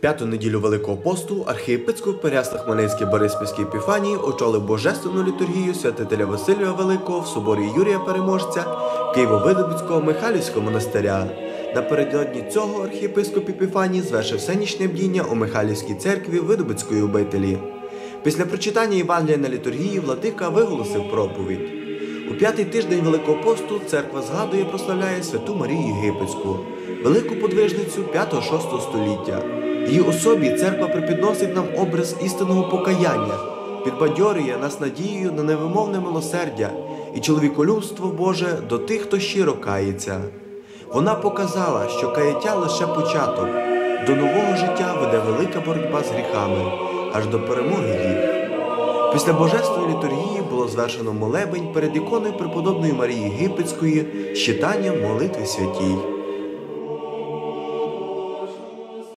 п'яту неділю Великого посту архієпископ Перясла Хмельницький Бориспільський Епіфаній очолив божественну літургію святителя Василія Великого в соборі Юрія Переможця Києво-Видобицького Михайлівського монастиря. Напередодні цього архієпископ Епіфаній звершив всенічне бдіння у Михайлівській церкві Видобицької обителі. Після прочитання Євангелія на літургії владика виголосив проповідь. У п'ятий тиждень Великого посту церква згадує прославляє святу Марію Єгипетську, велику подвижницю 5-6 століття. Її особі церква припідносить нам образ істинного покаяння, підбадьорює нас надією на невимовне милосердя і чоловіколюбство Боже до тих, хто щиро кається. Вона показала, що каяття лише початок, до нового життя веде велика боротьба з гріхами, аж до перемоги їх. Після божественної літургії було звершено молебень перед іконою преподобної Марії Єгипетської з читанням молитви святій.